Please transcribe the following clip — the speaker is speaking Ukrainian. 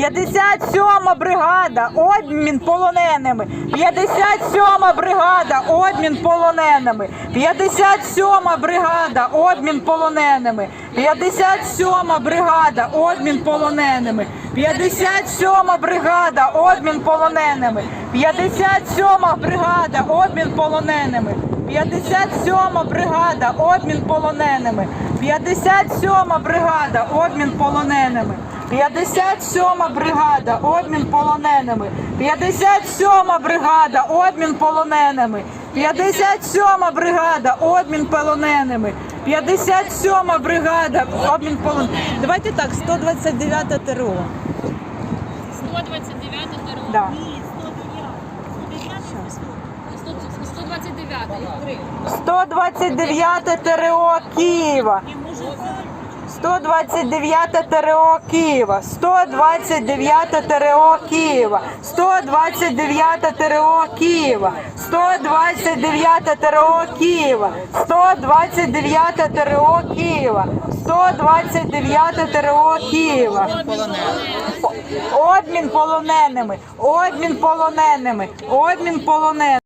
57 бригада, обмін полоненими. 57 бригада, обмін полоненими. 57 бригада, обмін полоненими. 57 бригада, обмін полоненими. 57 бригада, обмін полоненими. 57 бригада, обмін полоненими. 57 бригада, обмін полоненими. 57 бригада, обмін полоненими. 57 бригада, обмін полоненими. 57 бригада, обмін полоненими. 57 бригада, обмін полоненими. 57 бригада, обмін полоненими. Давайте так, 129 ТРО. 129 ТРО. Да. Ні, 109 129 129 ТРО Києва. І може це 129 ТРО Києва, 129 ТРО Києва, 129 ТРО Києва, 129 ТРО Києва, 129 ТРО Києва, 129 ТРО Києва. Обмін полоненими, обмін полоненими, обмін полоненими.